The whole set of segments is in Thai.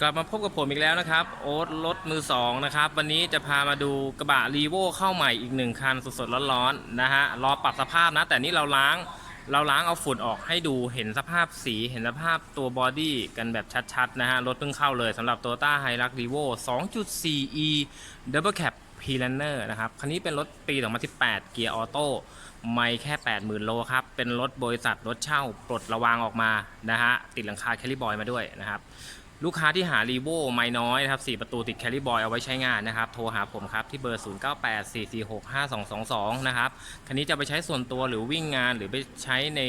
กลับมาพบกับผมอีกแล้วนะครับ โอ๊ตรถมือสองนะครับ วันนี้จะพามาดูกระบะรีโวเข้าใหม่อีกหนึ่งคันสดๆร้อนๆนะฮะรอปรับสภาพนะ แต่นี่เราล้างเราล้างเอาฝุ่นออกให้ดูเห็นสภาพสีเห็นสภาพตัวบอดี้กันแบบชัดๆนะฮะ รถเพิ่งเข้าเลยสำหรับ Toyota Hilux Revo 2.4e Double Cab p l a n n e r นะครับ คันนี้เป็นรถปี 2018 เกียร์ออโต้ไม่แค่ 80,000 โลครับ เป็นรถบริษัทรถเช่าปลดระวางออกมานะฮะ ติดหลังคาแคลิบอยมาด้วยนะครับ ลูกค้าที่หารีโวไม่น้อยนะครับ 4 ประตูติดแคลิบอยเอาไว้ใช้งานนะครับ โทรหาผมครับ ที่เบอร์ 0984465222 นะครับ คันนี้จะไปใช้ส่วนตัวหรือวิ่งงานหรือไปใช้ใน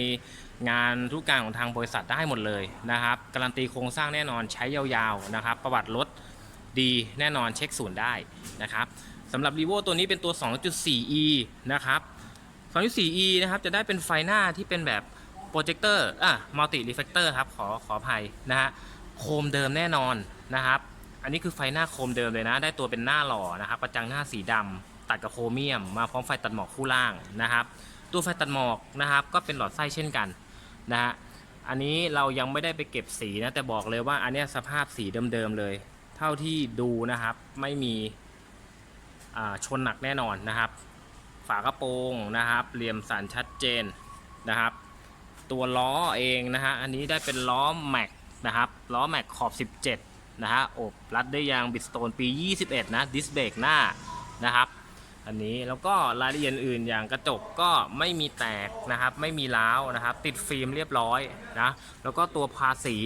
งานทุกการของทางบริษัทได้หมดเลยนะครับ การันตีโครงสร้างแน่นอนใช้ยาวๆนะครับ ประวัติรถดีแน่นอนเช็คศูนย์ได้นะครับสำหรับรีโวตัวนี้เป็นตัว 2.4e นะครับ 2.4e นะครับจะได้เป็นไฟหน้าที่เป็นแบบโปรเจคเตอร์อะมัลติรีเฟกเตอร์ครับขอขออภัยนะฮะ โคมเดิมแน่นอนนะครับ อันนี้คือไฟหน้าโคมเดิมเลยนะ ได้ตัวเป็นหน้าหล่อนะครับประจังหน้าสีดำตัดกับโครเมียม มาพร้อมไฟตัดหมอกคู่ล่างนะครับ ตัวไฟตัดหมอกนะครับ ก็เป็นหลอดไส้เช่นกันนะฮะอันนี้เรายังไม่ได้ไปเก็บสีนะแต่บอกเลยว่าอันนี้สภาพสีเดิมๆเลย เท่าที่ดูนะครับไม่มีชนหนักแน่นอนนะครับ ฝากระโปรงนะครับเหลี่ยมสันชัดเจนนะครับ ตัวล้อเองนะฮะอันนี้ได้เป็นล้อแม็ก นะครับล้อแม็กขอบ 17 นะฮะอบรัดด้วยยางบิสโตนปี 21 นะดิสเบรกหน้านะครับอันนี้แล้วก็รายละเอียดอื่นอย่างกระจกก็ไม่มีแตกนะครับ ไม่มีร้าวนะครับ ติดฟิล์มเรียบร้อยนะแล้วก็ตัวภาษี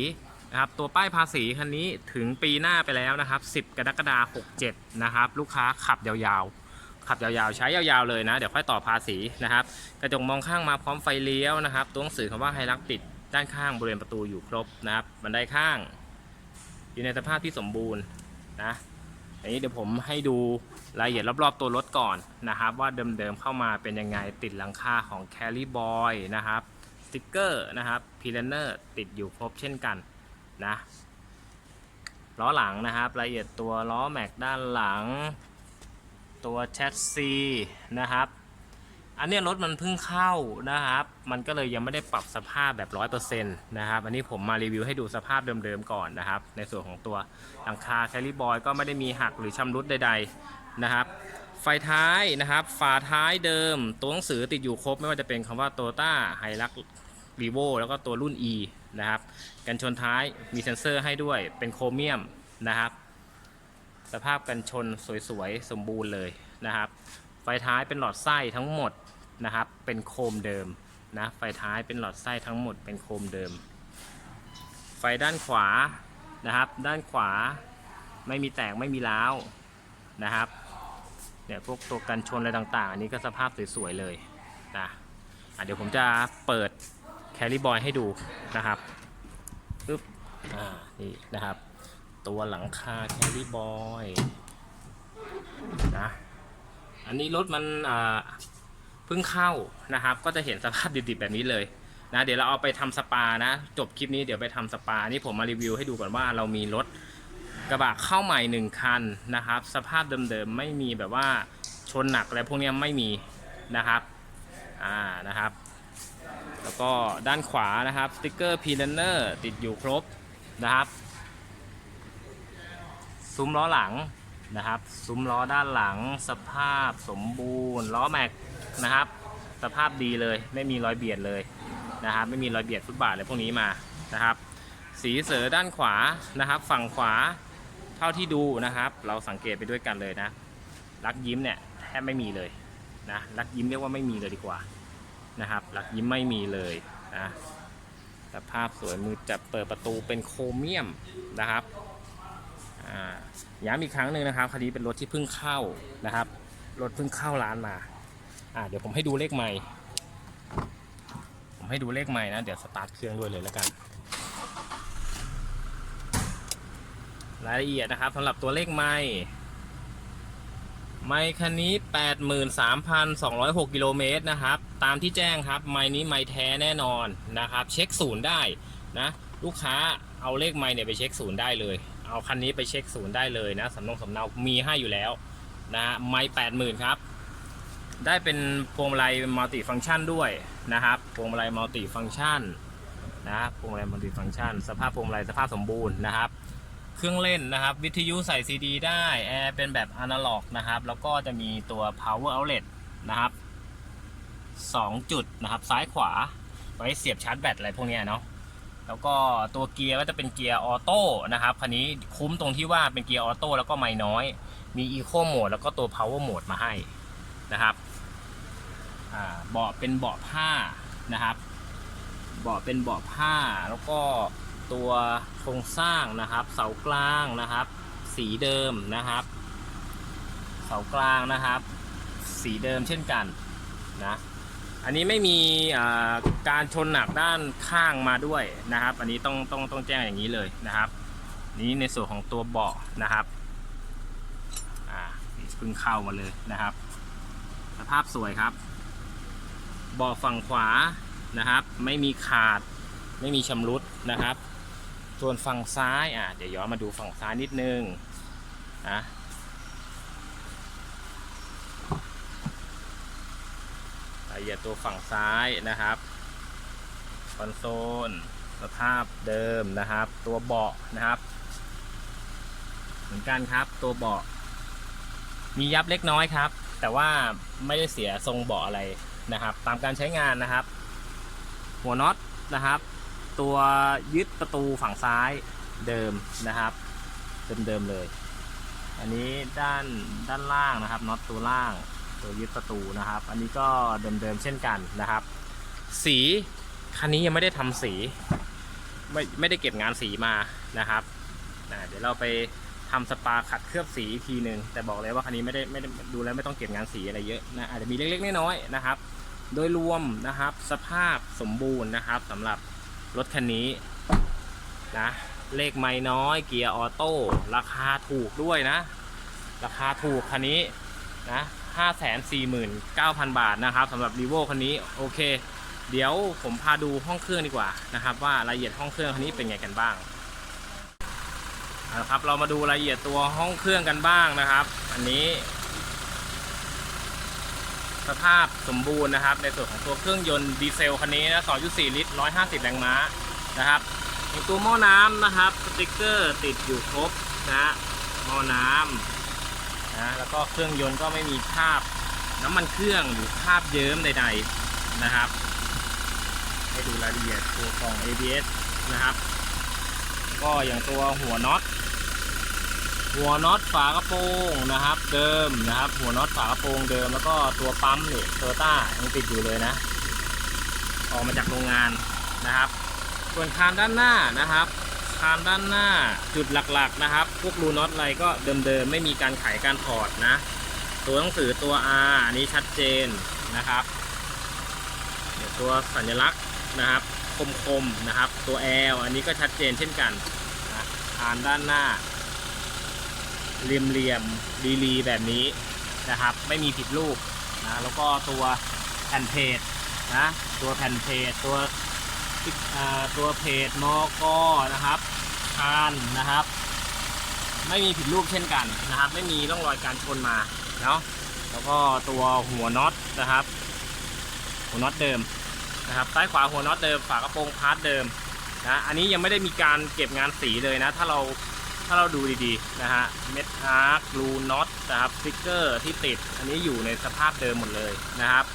นะครับตัวป้ายภาษีคันนี้ถึงปีหน้าไปแล้วนะครับ 10 กรกฎาคม67 นะครับ ลูกค้าขับยาวๆ ขับยาวๆ ใช้ยาวๆเลยนะ เดี๋ยวค่อยต่อภาษีนะครับ กระจกมองข้างมาพร้อมไฟเลี้ยวนะครับ ตัวหนังสือคำว่าไฮรักติด ด้านข้างบริเวณประตูอยู่ครบนะครับ บันไดข้าง อยู่ในสภาพที่สมบูรณ์นะอันนี้เดี๋ยวผมให้ดูรายละเอียดรอบๆตัวรถก่อนนะครับ ว่าเดิมๆเข้ามาเป็นยังไงติดหลังคาของ Carry Boy นะครับสติกเกอร์นะครับพีเลนเนอร์ติดอยู่ครบเช่นกันนะล้อหลังนะครับรายละเอียดตัวล้อแม็กด้านหลัง ตัวแชสซีนะครับ อันนี้รถมันเพิ่งเข้านะครับ มันก็เลยยังไม่ได้ปรับสภาพแบบ100%นนะครับ อันนี้ผมมารีวิวให้ดูสภาพเดิมๆก่อนนะครับ ในส่วนของตัวหลังคาแคลิบอยก็ไม่ได้มีหักหรือชำรุดใดๆนะครับ ไฟท้ายนะครับ ฝาท้ายเดิม ตัวหนังสือติดอยู่ครบไม่ว่าจะเป็นคำว่า Toyota h i l u x r e v o แล้วก็ตัวรุ่น E นะครับ กันชนท้ายมีเซ็นเซอร์ให้ด้วยเป็นโครเมียมนะครับ สภาพกันชนสวยๆ สมบูรณ์เลยนะครับ ไฟท้ายเป็นหลอดไส้ทั้งหมดนะครับ เป็นโคมเดิม นะไฟท้ายเป็นหลอดไส้ทั้งหมดเป็นโคมเดิม ไฟด้านขวานะครับ ด้านขวาไม่มีแตกไม่มีร้าวนะครับเนี่ยพวกตัวกันชนอะไรต่างๆ อันนี้ก็สภาพสวยๆเลยนะะเดี๋ยวผมจะเปิดแคลิบอยให้ดูนะครับปึ๊บอ่านี่นะครับ ตัวหลังคาแคลิบอยนะอันนี้รถมันอ่า พิ่งเข้านะครับ ก็จะเห็นสภาพดิบๆแบบนี้เลยนะเดี๋ยวเราเอาไปทำสปานะ จบคลิปนี้เดี๋ยวไปทำสปานี่ผมมารีวิวให้ดูก่อนว่าเรามีรถกระบะเข้าใหม่หนึ่งคันนะครับ สภาพเดิมๆไม่มีแบบว่าชนหนักอะไรพวกนี้ไม่มีนะครับอ่านะครับ แล้วก็ด้านขวานะครับสติกเกอร์พีเลนเนอร์ติดอยู่ครบนะครับ ซุ้มล้อหลังนะครับ ซุ้มล้อด้านหลังสภาพสมบูรณ์ล้อแม็ก นะครับ สภาพดีเลยไม่มีรอยเบียดเลยนะครับ ไม่มีรอยเบียดฟุตบาทอะไรพวกนี้มานะครับ สีเสือด้านขวานะครับ ฝั่งขวาเท่าที่ดูนะครับ เราสังเกตไปด้วยกันเลยนะรักยิ้มเนี่ยแทบไม่มีเลยนะรักยิ้มเรียกว่าไม่มีเลยดีกว่านะครับรักยิ้มไม่มีเลยนะสภาพสวยมือจับเปิดประตูเป็นโครเมียมนะครับอ่าย้ำอีกครั้งหนึ่งนะครับคันนี้เป็นรถที่เพิ่งเข้านะครับรถเพิ่งเข้าร้านมา อ่าเดี๋ยวผมให้ดูเลขไม่ ผมให้ดูเลขไม่นะ เดี๋ยวสตาร์ทเครื่องด้วยเลยแล้วกัน รายละเอียดนะครับสำหรับตัวเลขไม่ ไม่คันนี้ 83,206กิโลเมตรนะครับ ตามที่แจ้งครับ ไม้นี้ไม้แท้แน่นอนนะครับ เช็คศูนย์ได้นะ ลูกค้าเอาเลขไม้เนี่ยไปเช็คศูนย์ได้เลย เอาคันนี้ไปเช็คศูนย์ได้เลยนะสำนงสำเนามีให้อยู่แล้วนะไม้แปดหมื่นครับ ได้เป็นพวงมาลัยมัลติฟังก์ชันด้วยนะครับพวงมาลัยมัลติฟังก์ชันนะครับพวงมาลัยมัลติฟังก์ชัน สภาพพวงมาลัยสภาพสมบูรณ์นะครับ เครื่องเล่นนะครับ วิทยุใส่ซีดีได้แอร์เป็นแบบอนาล็อกนะครับ แล้วก็จะมีตัว power outlet นะครับสองจุดนะครับซ้ายขวาไว้เสียบชาร์จแบตอะไรพวกนี้เนาะแล้วก็ตัวเกียร์ก็จะเป็นเกียร์ออโต้นะครับคันนี้คุ้มตรงที่ว่าเป็นเกียร์ออโต้แล้วก็ไม่น้อย มีอีโคโหมดแล้วก็ตัว power mode มาให้ นะครับเบาะเป็นเบาะผ้านะครับ เบาะเป็นเบาะผ้าแล้วก็ตัวโครงสร้างนะครับ เสากลางนะครับ สีเดิมนะครับ เสากลางนะครับ สีเดิมเช่นกันนะอันนี้ไม่มีการชนหนักด้านข้างมาด้วยนะครับ อันนี้ต้องต้องต้องแจ้งอย่างนี้เลยนะครับ นี้ในส่วนของตัวเบาะนะครับอ่าเพิ่งเข้ามาเลยนะครับ สภาพสวยครับเบาะฝั่งขวานะครับ ไม่มีขาดไม่มีชำรุดนะครับ ส่วนฝั่งซ้ายอะเดี๋ยวย้อนมาดูฝั่งซ้ายนิดนึงนะรายละเอียดตัวฝั่งซ้ายนะครับคอนโซลสภาพเดิมนะครับ ตัวเบาะนะครับ เหมือนกันครับตัวเบาะมียับเล็กน้อยครับ แต่ว่าไม่ได้เสียทรงเบาะอะไรนะครับ ตามการใช้งานนะครับ หัวน็อตนะครับ ตัวยึดประตูฝั่งซ้ายเดิมนะครับเดิมๆเลย อันนี้ด้านด้านล่างนะครับน็อตตัวล่างตัวยึดประตูนะครับ อันนี้ก็เดิมๆเช่นกันนะครับ สีคันนี้ยังไม่ได้ทำสี ไม่ไม่ได้เก็บงานสีมานะครับนะเดี๋ยวเราไป ทำสปาขัดเคลือบสีอีกทีหนึ่งแต่บอกเลยว่าคันนี้ไม่ได้ไม่ได้ดูแล้วไม่ต้องเก็บงานสีอะไรเยอะนะอาจจะมีเล็กๆน้อยๆนะครับ โดยรวมนะครับสภาพสมบูรณ์นะครับสำหรับรถคันนี้นะเลขไม่น้อยเกียร์ออโต้ราคาถูกด้วยนะ ราคาถูกคันนี้นะ549,000บาทนะครับสำหรับรีโวคันนี้โอเค เดี๋ยวผมพาดูห้องเครื่องดีกว่านะครับ ว่ารายละเอียดห้องเครื่องคันนี้เป็นไงกันบ้าง เอาละครับ เรามาดูรายละเอียดตัวห้องเครื่องกันบ้างนะครับ อันนี้ สภาพสมบูรณ์นะครับ ในส่วนของตัวเครื่องยนต์ดีเซลคันนี้นะ2.4 ลิตร 150 แรงม้านะครับในตัวหม้อน้ำนะครับสติกเกอร์ติดอยู่ครบนะฮะหม้อน้ำนะแล้วก็เครื่องยนต์ก็ไม่มีคราบน้ำมันเครื่องหรือคราบเยิ้มใด ๆนะครับ ให้ดูรายละเอียดตัวกล่อง ABS นะครับ ก็อย่างตัวหัวน็อต หัวน็อตฝากระโปรงนะครับ เดิมนะครับ หัวน็อตฝากระโปรงเดิมแล้วก็ตัวปั๊มเนี่ยโตต้ายังติดอยู่เลยนะ ออกมาจากโรงงานนะครับ ส่วนคานด้านหน้านะครับคานด้านหน้าจุดหลักๆนะครับ พวกรูน็อตอะไรก็เดิมๆไม่มีการไขการถอดนะ ตัวหนังสือตัว R อันนี้ชัดเจนนะครับเดี๋ยวตัวสัญลักษณ์นะครับคมๆนะครับ ตัว L อันนี้ก็ชัดเจนเช่นกันนะคานด้านหน้า เหลี่ยมเหลี่ยมรีรีแบบนี้นะครับ ไม่มีผิดรูปนะแล้วก็ตัวแผ่นเพจนะตัวแผ่นเพจตัวตัวเพจมอกอนะครับคานนะครับ ไม่มีผิดรูปเช่นกันนะครับ ไม่มีร่องรอยการชนมาเนาะแล้วก็ตัวหัวน็อตนะครับ หัวน็อตเดิมนะครับซ้ายขวาหัวน็อตเดิมฝากระโปรงพาร์ทเดิมนะอันนี้ยังไม่ได้มีการเก็บงานสีเลยนะ ถ้าเรา ถ้าเราดูดีๆนะฮะเม็ดอาร์ครูน็อตนะครับสติกเกอร์ที่ติด อันนี้อยู่ในสภาพเดิมหมดเลยนะครับ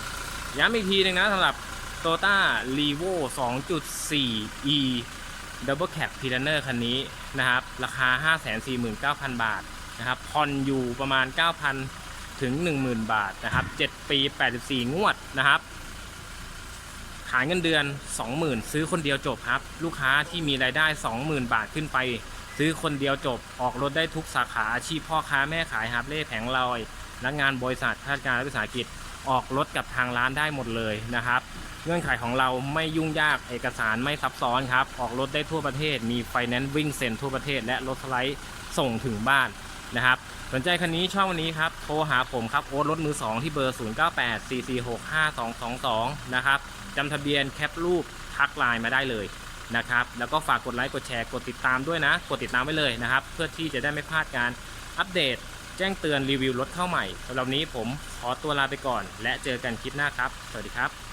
ย้ำอีกทีหนึงนะสำหรับ t o y o t a r e v o 2.4 e Double Cab p i l a n e r คันนี้นะครับ ราคา 549,000 บาทนะครับผ่อนอยู่ประมาณ 9,000 ถึง 10,000 บาทนะครับ 7 ปี 84 งวดนะครับ ขายเงินเดือน 20,000 ซื้อคนเดียวจบครับ ลูกค้าที่มีรายได้ 20,000 บาทขึ้นไป ซื้อคนเดียวจบออกรถได้ทุกสาขาอาชีพพ่อค้าแม่ขายฮาร์เล่แผงลอยนักงานบริษัทข้าราชการรัฐวิสาหกิจออกรถกับทางร้านได้หมดเลยนะครับ เงื่อนไขของเราไม่ยุ่งยากเอกสารไม่ซับซ้อนครับ ออกรถได้ทั่วประเทศ มีไฟแนนซ์วิ่งเซ็นทั่วประเทศ และรถสไลด์ส่งถึงบ้านนะครับสนใจคันนี้ช่องวันนี้ครับ โทรหาผมครับ โอ๊ตรถมือ 2 ที่เบอร์ 0984465222 นะครับจำทะเบียนแคปรูปทักไลน์มาได้เลย นะครับ แล้วก็ฝากกดไลค์กดแชร์กดติดตามด้วยนะ กดติดตามไว้เลยนะครับ เพื่อที่จะได้ไม่พลาดการอัปเดต แจ้งเตือนรีวิวรถเข้าใหม่สำหรับนี้ผมขอตัวลาไปก่อน และเจอกันคลิปหน้าครับ สวัสดีครับ